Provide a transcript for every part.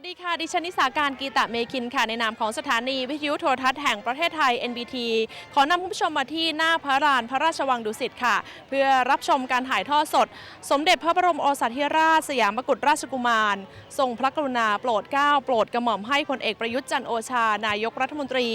สวัสดีค่ะ ดิฉันนิสาการกีตะเมคินค่ะ ในนามของสถานีวิทยุโทรทัศน์แห่งประเทศไทย NBT ขอนำคุณผู้ชมมาที่หน้าพระลานพระราชวังดุสิตค่ะ เพื่อรับชมการถ่ายทอดสด สมเด็จพระบรมโอรสาธิราชสยามกุฎราชกุมาร ทรงพระกรุณาโปรดเกล้าโปรดกระหม่อมให้พลเอกประยุทธ์จันโอชา นายกรัฐมนตรี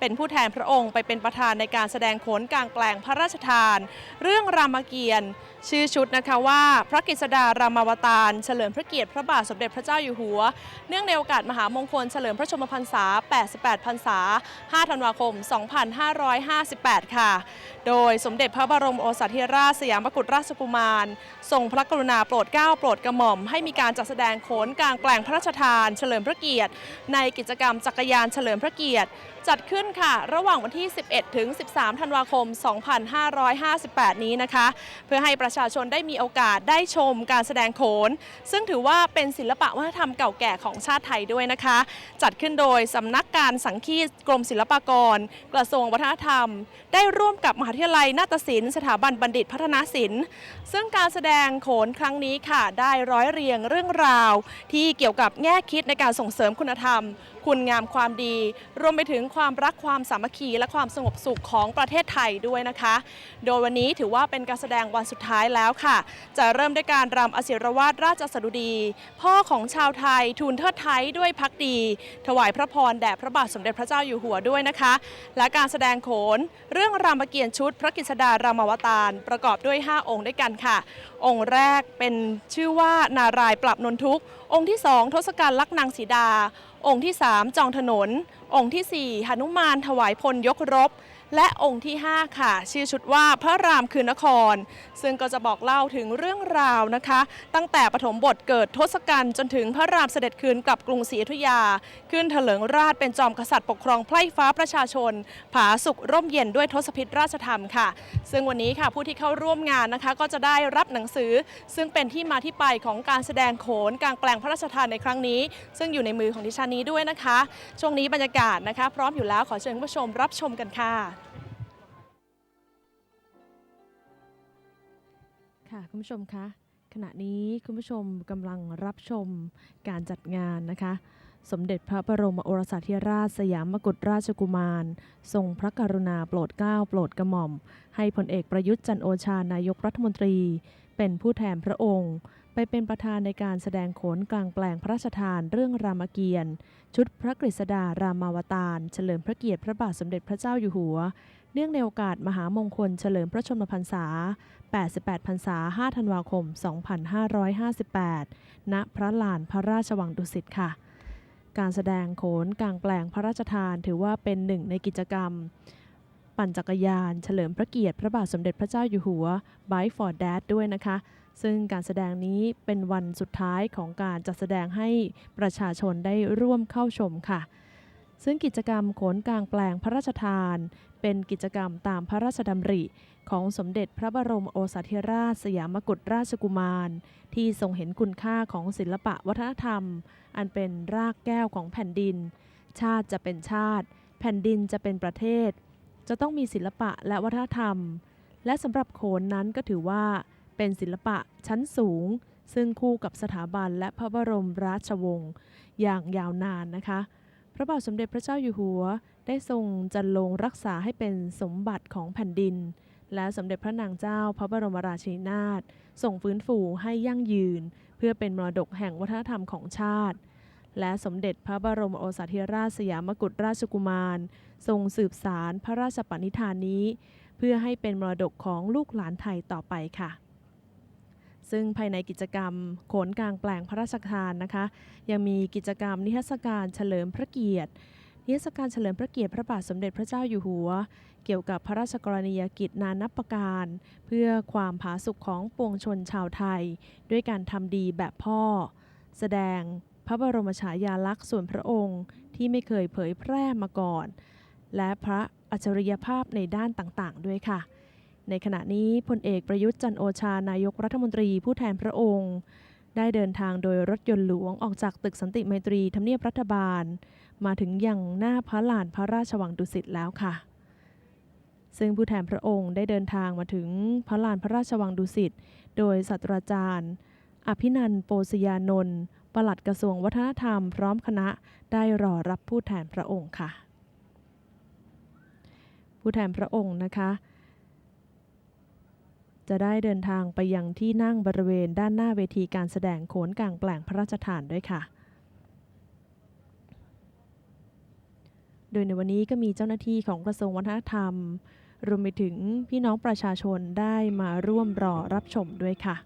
เป็นผู้แทนพระองค์ไปเป็นประธานในการแสดงโขนกลางแปลงพระราชทาน เรื่องรามเกียรติ์ ชื่อชุดนะคะว่า พระกฤษดารามาวตารเฉลิมพระเกียรติพระบาทสมเด็จพระเจ้าอยู่หัว เนื่องในโอกาสมหามงคลเฉลิมพระชนมพรรษา 88 พรรษา 5 ธันวาคม 2558 ค่ะ โดยสมเด็จพระบรมโอสาธิราชสยามกุฎราชกุมาร ทรงพระกรุณาโปรดเกล้าโปรดกระหม่อม ให้มีการจัดแสดงโขนกลางแปลงพระราชทาน เฉลิมพระเกียรติ ในกิจกรรมจักรยานเฉลิมพระเกียรติ จัดขึ้นค่ะ ระหว่างวันที่ 11 ถึง 13 ธันวาคม 2558 นี้นะคะ เพื่อให้ประชาชนได้มีโอกาสได้ชมการแสดงโขน ซึ่งถือว่าเป็นศิลปะวัฒนธรรมเก่าแก่ของชาติไทยด้วยนะคะ จัดขึ้นโดยสำนักการสังคีตกรมศิลปากร กระทรวงวัฒนธรรม ได้ร่วมกับมหาวิทยาลัยนาฏศิลป์สถาบันบัณฑิตพัฒนาศิลป์ซึ่งการแสดงโขนครั้งนี้ค่ะ ได้ร้อยเรียงเรื่องราว ที่เกี่ยวกับแง่คิดในการส่งเสริมคุณธรรม คุณงามความดี รวมไปถึงความรักความสามัคคีและความสงบสุขของประเทศไทยด้วยนะคะ โดยวันนี้ถือว่าเป็นการแสดงวันสุดท้ายแล้วค่ะ จะเริ่มด้วยการรำอศิรวาทราชสดุดี พ่อของชาวไทยทูลเทิดไทยด้วยพักดี ถวายพระพรแด่พระบาทสมเด็จพระเจ้าอยู่หัวด้วยนะคะ และการแสดงโขน เรื่องรามเกียรติ์ชุด พระกฤษดารามาวตารประกอบด้วย 5 องค์ด้วยกันค่ะ องค์แรกเป็นชื่อว่านารายปรับนนทุก องค์ที่ 2 ทศกัณฐ์ลักนางสีดา องค์ที่ 3 จองถนน องค์ทีสี่4หนุมานถวายพลยกรบ และองค์ที่ 5 ค่ะ ชื่อชุดว่าพระรามคือนคร ซึ่งก็จะบอกเล่าถึงเรื่องราวนะคะ ตั้งแต่ปฐมบทเกิดทศกัณฐ์จนถึงพระรามเสด็จคืนกลับกรุงศรีอยุธยา ขึ้นเถลิงราชเป็นจอมกษัตริย์ปกครองไพร่ฟ้าประชาชน ผาสุกร่มเย็นด้วยทศพิธราชธรรมค่ะ ซึ่งวันนี้ค่ะผู้ที่เข้าร่วมงานนะคะ ก็จะได้รับหนังสือ ซึ่งเป็นที่มาที่ไปของการแสดงโขนกลางแปลงพระราชทานในครั้งนี้ ซึ่งอยู่ในมือของดิฉันนี้ด้วยนะคะ ช่วงนี้บรรยากาศนะคะ พร้อมอยู่แล้วขอเชิญผู้ชมรับชมกันค่ะ ค่ะคุณผู้ชมคะขณะนี้คุณผู้ชมกำลังรับชมการจัดงานนะคะ สมเด็จพระบรมโอรสาธิราชสยามกุฎราชกุมาร ทรงพระกรุณาโปรดเกล้าโปรดกระหม่อม ให้พลเอกประยุทธ์จันโอชานายกรัฐมนตรี เป็นผู้แทนพระองค์ ไปเป็นประธานในการแสดงโขนกลางแปลงพระราชทานเรื่องรามเกียรติ์ชุดพระกฤษดารามาวตารเฉลิมพระเกียรติพระบาทสมเด็จพระเจ้าอยู่หัว เนื่องในโอกาสมหามงคลเฉลิมพระชนมพรรษา 88 พรรษา 5 ธันวาคม 2558 ณ พระลานพระราชวังดุสิตค่ะ การแสดงโขนกลางแปลงพระราชทานถือว่าเป็นหนึ่งในกิจกรรม ปั่นจักรยาน เฉลิมพระเกียรติพระบาทสมเด็จพระเจ้าอยู่หัว Bike for Dad ด้วยนะคะซึ่งการแสดงนี้เป็นวันสุดท้ายของการจัดแสดงให้ประชาชนได้ร่วมเข้าชมค่ะ ซึ่งกิจกรรมโขนกลางแปลงพระราชทาน เป็นกิจกรรมตามพระราชดำริ ของสมเด็จพระบรมโอรสาธิราชสยามกุฎราชกุมาร ที่ทรงเห็นคุณค่าของศิลปะวัฒนธรรม อันเป็นรากแก้วของแผ่นดิน ชาติจะเป็นชาติ แผ่นดินจะเป็นประเทศ จะต้องมีศิลปะและวัฒนธรรม และสำหรับโขนนั้นก็ถือว่า เป็นศิลปะชั้นสูง ซึ่งคู่กับสถาบันและพระบรมราชวงศ์อย่างยาวนานนะคะ พระบาทสมเด็จพระเจ้าอยู่หัว ได้ทรงจันลงรักษาให้เป็นสมบัติของแผ่นดิน และสมเด็จพระนางเจ้าพระบรมราชินีนาถส่งฟื้นฟูให้ยั่งยืน เพื่อเป็นมรดกแห่งวัฒนธรรมของชาติ และสมเด็จพระบรมโอสาธิราชสยามกุฎราชกุมาร ทรงสืบสารพระราชปณิธานนี้ เพื่อให้เป็นมรดกของลูกหลานไทยต่อไปค่ะซึ่งภายในกิจกรรมโขนกลางแปลงพระราชทานนะคะ ยังมีกิจกรรมนิทรรศการเฉลิมพระเกียรติ นิทศการเฉลิมพระเกียรติพระบาทสมเด็จพระเจ้าอยู่หัว เกี่ยวกับพระราชกรณียกิจนานับประการ เพื่อความผาสุกของปวงชนชาวไทย ด้วยการทำดีแบบพ่อ แสดงพระบรมฉายาลักษณ์ส่วนพระองค์ที่ไม่เคยเผยแพร่มาก่อน และพระอัจฉริยภาพในด้านต่างๆ ด้วยค่ะ ในขณะนี้พลเอกประยุทธ์จันโอชานายกรัฐมนตรีผู้แทนพระองค์ ได้เดินทางโดยรถยนต์หลวงออกจากตึกสันติไมตรีทำเนียบรัฐบาล มาถึงยังหน้าพระลานพระราชวังดุสิตแล้วค่ะ ซึ่งผู้แทนพระองค์ได้เดินทางมาถึงพระลานพระราชวังดุสิต โดยศาสตราจารย์ อภินันโปสยานนท์ปลัดกระทรวงวัฒนธรรมพร้อมคณะได้รอรับผู้แทนพระองค์ค่ะ ผู้แทนพระองค์นะคะ จะได้เดินทางไปยังที่นั่งบริเวณด้านหน้าเวทีการแสดงโขนกลางแปลงพระราชทานด้วยค่ะ โดยในวันนี้ก็มีเจ้าหน้าที่ของกระทรวงวัฒนธรรม รวมไปถึงพี่น้องประชาชนได้มาร่วมรอรับชมด้วยค่ะ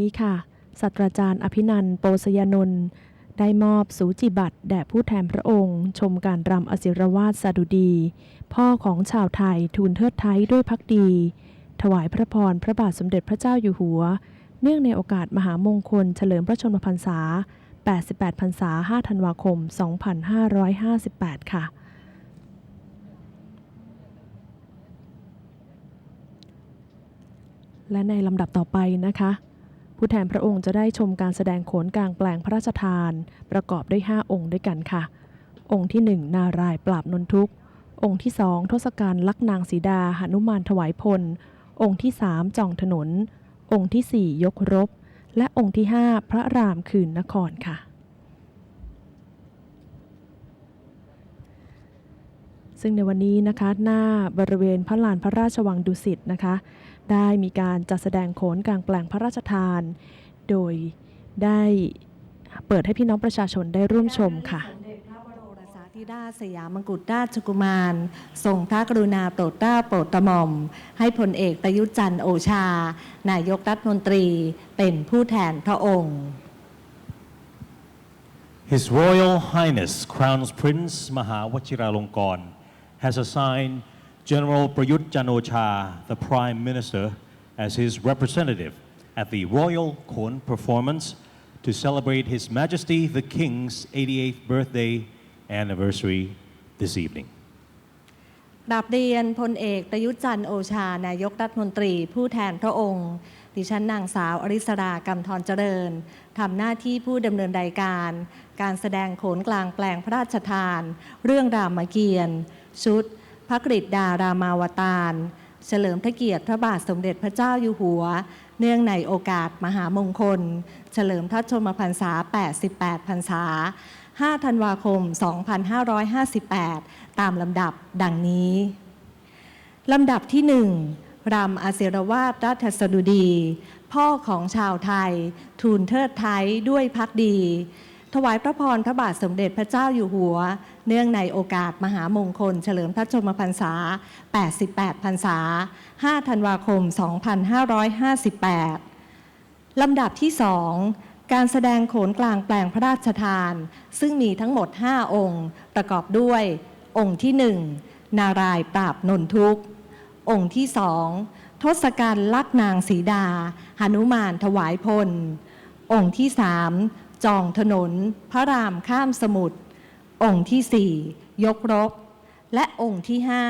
นี้ค่ะศาสตราจารย์อภินันท์โปสยานนท์ได้มอบสูจิบัตรแด่ผู้แทนพระองค์ ชมการรำอศิรวาสสดุดี พ่อของชาวไทยทูลเทิดไทยด้วยพักดี ถวายพระพรพระบาทสมเด็จพระเจ้าอยู่หัว เนื่องในโอกาสมหามงคลเฉลิมพระชนมพรรษา 88 พรรษา 5 ธันวาคม 2558 ค่ะ และในลำดับต่อไปนะคะ ผู้แทนพระองค์จะได้ชมการแสดงโขนกลางแปลงพระราชทาน ประกอบด้วย 5 องค์ด้วยกันค่ะ องค์ที่ 1 นารายปราบนนทุก องค์ที่2ทศกัณฐ์ลักนางสีดาหนุมานถวายพล องค์ที่3จองถนน องค์ทีสี่4ยกรบ และองค์ที่5พระรามคืนนครค่ะซึ่งในวันนี้นะคะหน้าบริเวณพระลานพระราชวังดุสิตนะคะ ได้มีการจัดแสดงโขนกลางแปลงพระราชทาน โดยได้เปิดให้พี่น้องประชาชนได้ร่วมชมค่ะสมเด็จพระบรมสาธิราชสยามกุฎราชกุมารทรงพระกรุณาโปรดเกล้าโปรดกระหม่อม ให้พลเอกประยุทธ์จันทร์โอชา นายกรัฐมนตรีเป็นผู้แทนพระองค์ His Royal Highness Crown Prince Mahawachiralongkorn has assigned General Prayut Chan-o-cha, the Prime Minister, as his representative at the Royal Khon performance to celebrate His Majesty the King's 88th birthday anniversary this evening. กราบเรียนพลเอกประยุทธ์จันทร์โอชา นายกรัฐมนตรี ผู้แทนพระองค์ ดิฉันนางสาวอริสรากำธรเจริญ ทำหน้าที่ผู้ดำเนินรายการ การแสดงโขนกลางแปลงพระราชทาน เรื่องรามเกียรติ์ชุด พระกฤษดารามาวตาร เฉลิมพระเกียรติพระบาทสมเด็จพระเจ้าอยู่หัว เนื่องในโอกาสมหามงคล เฉลิมพระชนมพรรษา 88 พรรษา 5 ธันวาคม 2558 ตามลำดับดังนี้ลำดับที่หนึ่งรำอาเสรวาทราชสดุดี พ่อของชาวไทย ทูลเทิดไทยด้วยพักดี ถวายพระพรพระบาทสมเด็จพระเจ้าอยู่หัว เนื่องในโอกาสมหามงคล เฉลิมพระชนมพรรษา 88 พรรษา 5 ธันวาคม 2558 ลำดับที่สองการแสดงโขนกลางแปลงพระราชทาน ซึ่งมีทั้งหมด 5 องค์ ประกอบด้วยองค์ที่หนึ่งนารายณ์ปราบนนทุกองค์ที่สองทศกัณฐ์ลักนางสีดาหนุมานถวายพล องค์ที่สาม จองถนน พระรามข้ามสมุทรองค์ที่สี่ยกรบ และองค์ที่ห้า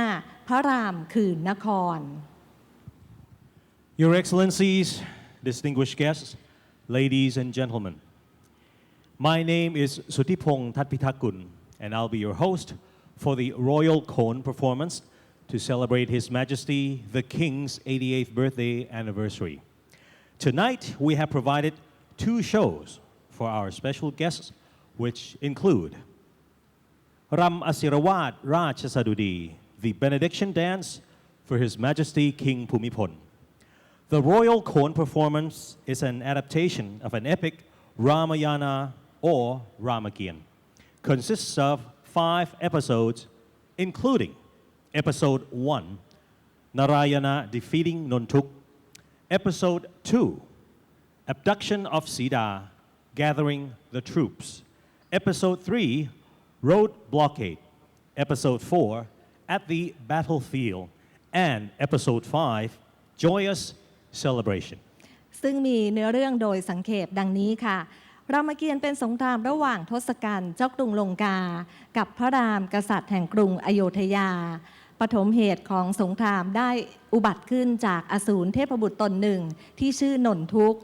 พระรามคืนนคร Your Excellencies, distinguished guests, ladies and gentlemen, my name is Sutipong Tatpitakun, and I'll be your host for the Royal Cone performance to celebrate His Majesty the King's 88th birthday anniversary. Tonight, we have provided two shows for our special guests, which include Ram Asirawat Raj Sadudi, the benediction dance for His Majesty King Pumipon. The royal corn performance is an adaptation of an epic Ramayana or Ramakian. Consists of five episodes, including episode 1, Narayana defeating Nontuk, episode 2, abduction of Sita, gathering the troops, episode 3, road blockade, episode 4, at the battlefield, and episode 5, joyous celebration. ซึ่งมีเนื้อเรื่องโดยสังเขปดังนี้ค่ะ รามเกียรติ์เป็นสงครามระหว่างทศกัณฐ์เจ้ากรุงลงกา กับพระรามกษัตริย์แห่งกรุงอโยธยา ปฐมเหตุของสงครามได้อุบัติขึ้นจากอสูรเทพบุตรตนหนึ่งที่ชื่อนนทุกข์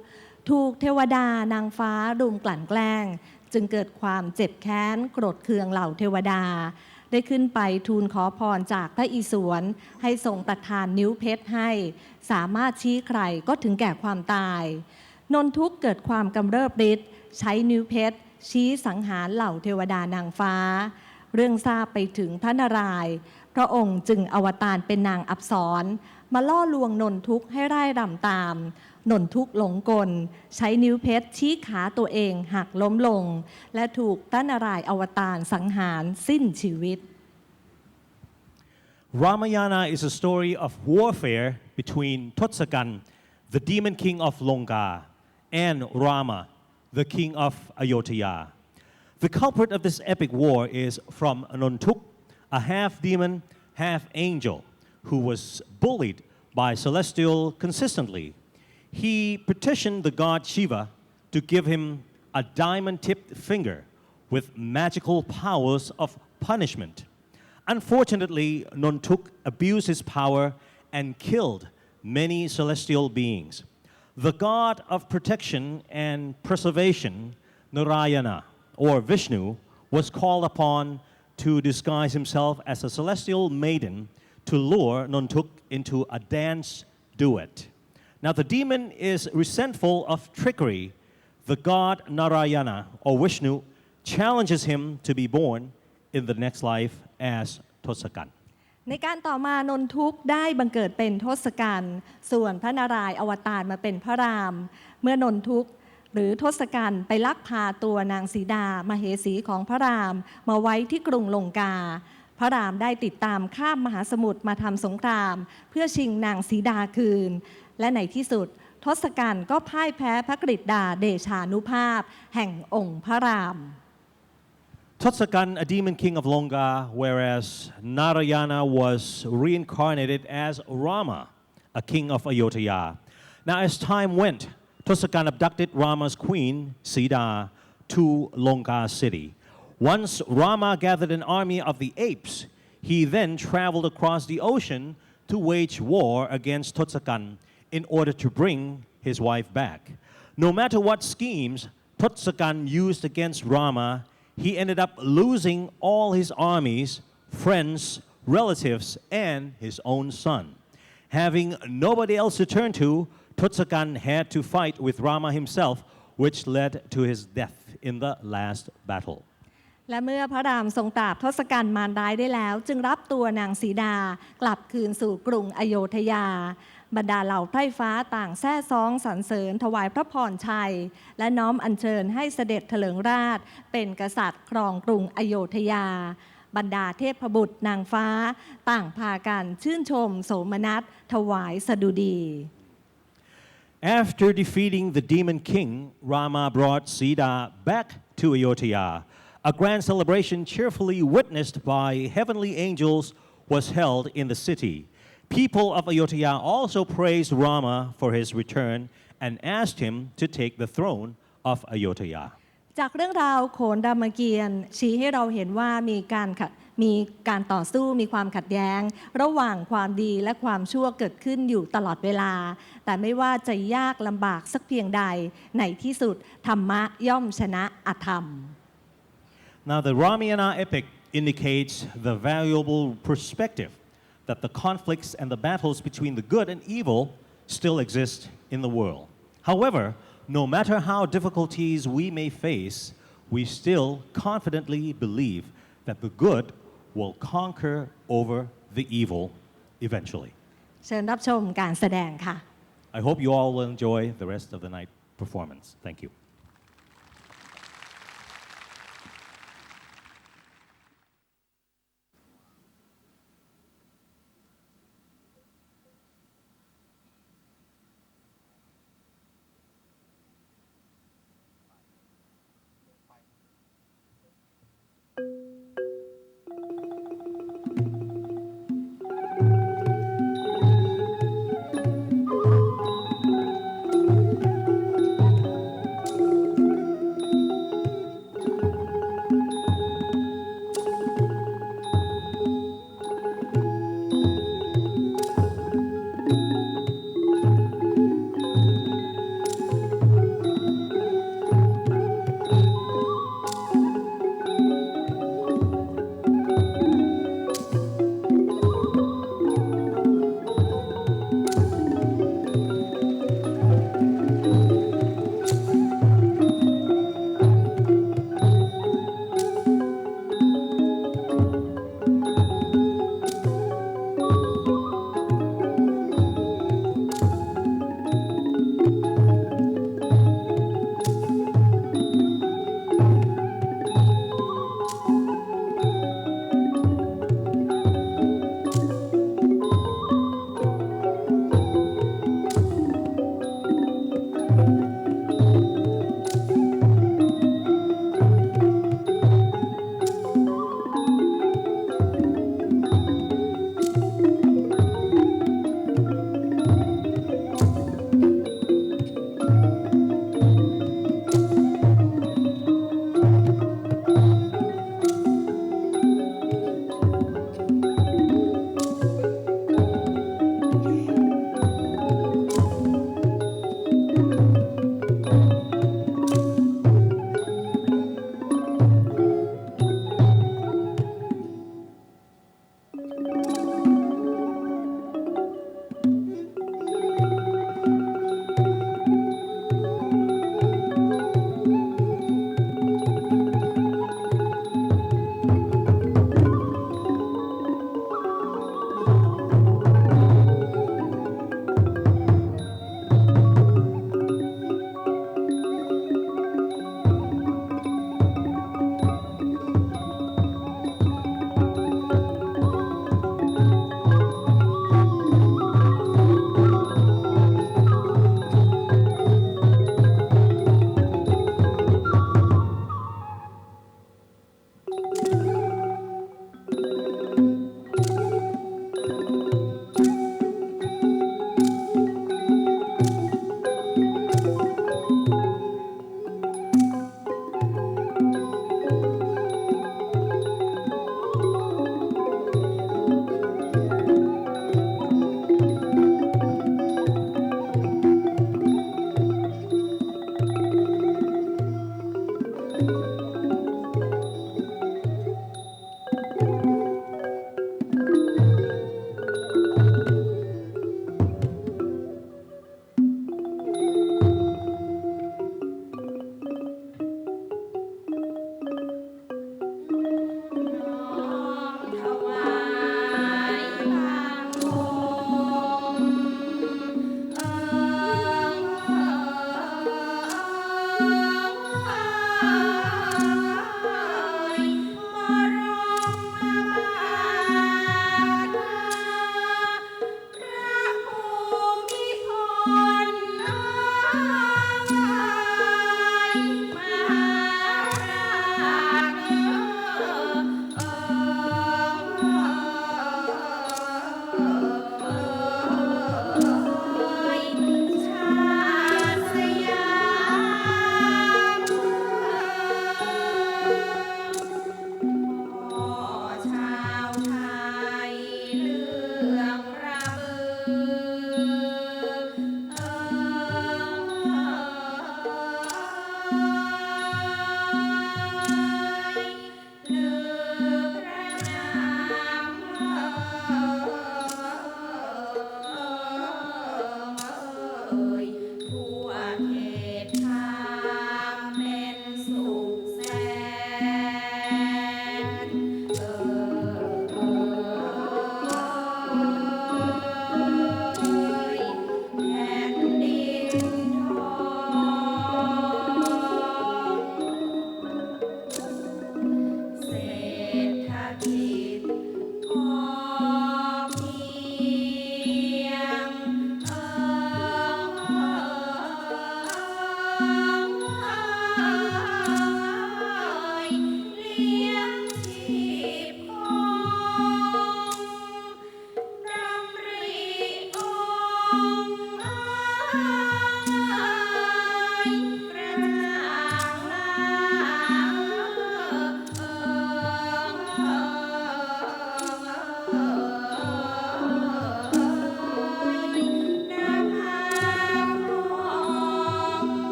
ถูกเทวดานางฟ้ารุมกลั่นแกล้ง จึงเกิดความเจ็บแค้นโกรธเคืองเหล่าเทวดา ได้ขึ้นไปทูลขอพรจากพระอิศวรให้ทรงประทานนิ้วเพชรให้ สามารถชี้ใครก็ถึงแก่ความตาย นนทุกเกิดความกำเริบฤทธิ์ใช้นิ้วเพชร ชี้สังหารเหล่าเทวดานางฟ้า เรื่องทราบไปถึงพระนารายณ์พระองค์จึงอวตารเป็นนางอับสรมาล่อลวงนนทุกให้ไร่รำตาม นนทุกหลงกล ใช้นิ้วเพชรชี้ขาตัวเองหักล้มลง และถูกพระนารายอวตารสังหารสิ้นชีวิต Ramayana is a story of warfare between Totsakan, the demon king of Longa, and Rama, the king of Ayodhya. The culprit of this epic war is from Nontuk, a half demon, half angel, who was bullied by Celestial consistently. He petitioned the god Shiva to give him a diamond tipped finger with magical powers of punishment. Unfortunately, Nontuk abused his power and killed many celestial beings. The god of protection and preservation, Narayana, or Vishnu, was called upon to disguise himself as a celestial maiden to lure Nontuk into a dance duet. Now, the demon is resentful of trickery. The god Narayana, or Vishnu, challenges him to be born in the next life as Tosakan. ในการต่อมานนทุกข์ได้บังเกิดเป็นทศกัณฐ์ส่วนพระนารายณ์อวตารมาเป็นพระราม เมื่อนนทุกข์หรือทศกัณฐ์ไปลักพาตัวนางสีดามาเหสีของพระราม มาไว้ที่กรุงลงกา พระรามได้ติดตามข้ามมหาสมุทรมาทำสงคราม เพื่อชิงนางสีดาคืน และในที่สุด ทศกัณฐ์ก็พ่ายแพ้พระกฤษดาเดชานุภาพ แห่งองค์พระราม Totsakan, a demon king of Longa, whereas Narayana was reincarnated as Rama, a king of Ayodhya. Now, as time went, Totsakan abducted Rama's queen, Sita, to Longa city. Once Rama gathered an army of the apes, he then traveled across the ocean to wage war against Totsakan in order to bring his wife back. No matter what schemes Totsakan used against Rama, he ended up losing all his armies, friends, relatives, and his own son. Having nobody else to turn to, Totsakan had to fight with Rama himself, which led to his death in the last battle. และเมื่อพระรามทรงตราบทศกัณฐ์มารร้ายได้แล้ว จึงรับตัวนางสีดากลับคืนสู่กรุงอโยธยา บรรดาเหล่าไพร่ฟ้าต่างแซ่ซ้องสรรเสริญ ถวายพระพรชัย และน้อมอัญเชิญให้เสด็จเถลิงราช เป็นกษัตริย์ครองกรุงอโยธยา บรรดาเทพบุตรนางฟ้า ต่างพากันชื่นชม โสมนัสถวายสดุดี After defeating the demon king, Rama brought Sita back to Ayodhya. A grand celebration cheerfully witnessed by heavenly angels was held in the city. People of Ayodhya also praised Rama for his return and asked him to take the throne of Ayodhya. จากเรื่องราวโขนรามเกียรติ์ชี้ให้เราเห็นว่ามีการขัดมีการต่อสู้มีความขัดแย้ง ระหว่างความดีและความชั่วเกิดขึ้นอยู่ตลอดเวลา แต่ไม่ว่าจะยากลำบากสักเพียงใดในที่สุดธรรมะย่อมชนะอธรรม Now, the Ramayana epic indicates the valuable perspective that the conflicts and the battles between the good and evil still exist in the world. However, no matter how difficulties we may face, we still confidently believe that the good will conquer over the evil eventually. เชิญรับชมการแสดงค่ะ I hope you all will enjoy the rest of the night performance. Thank you.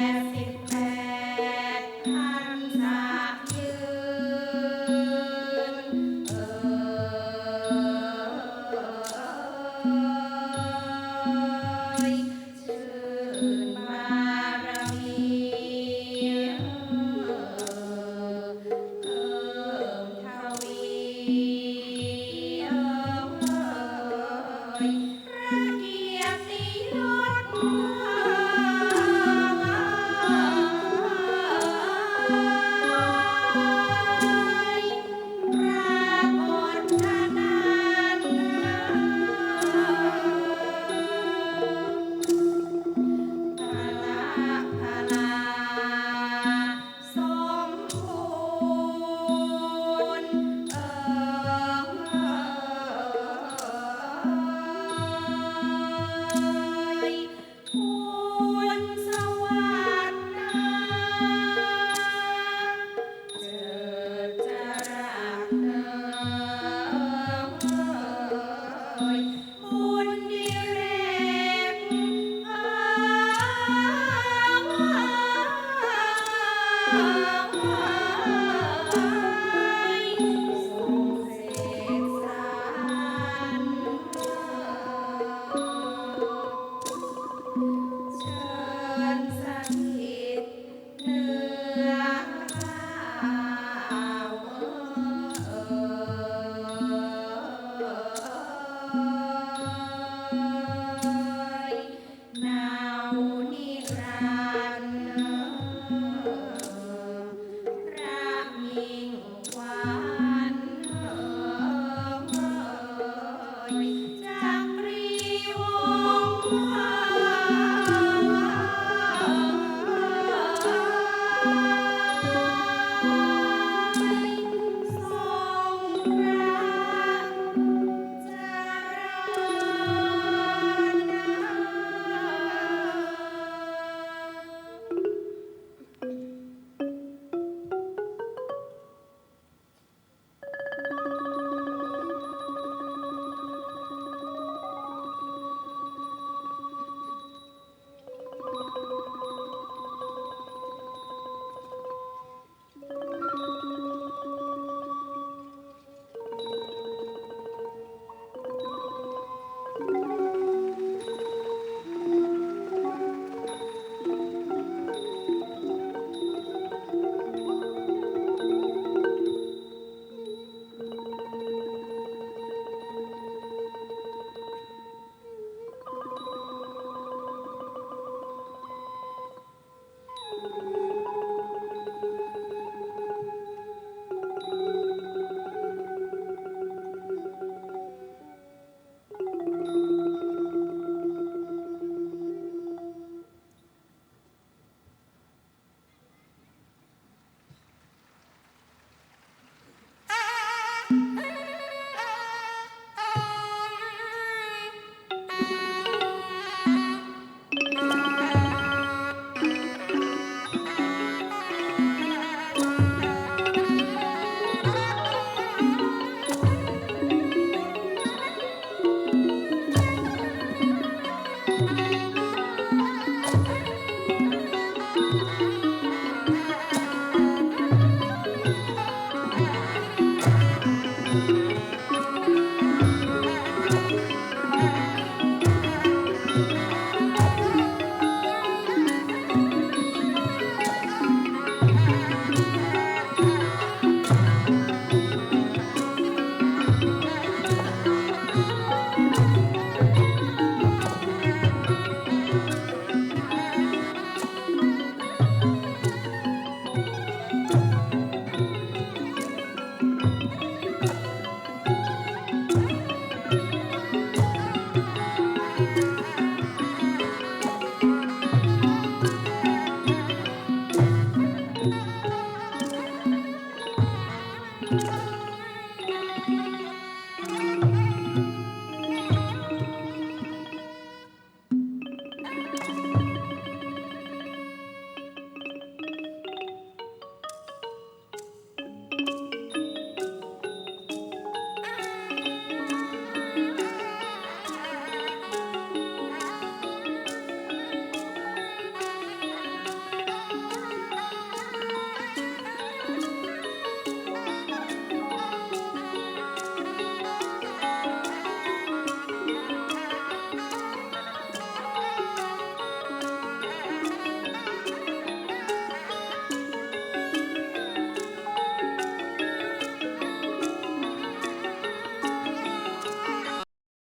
ด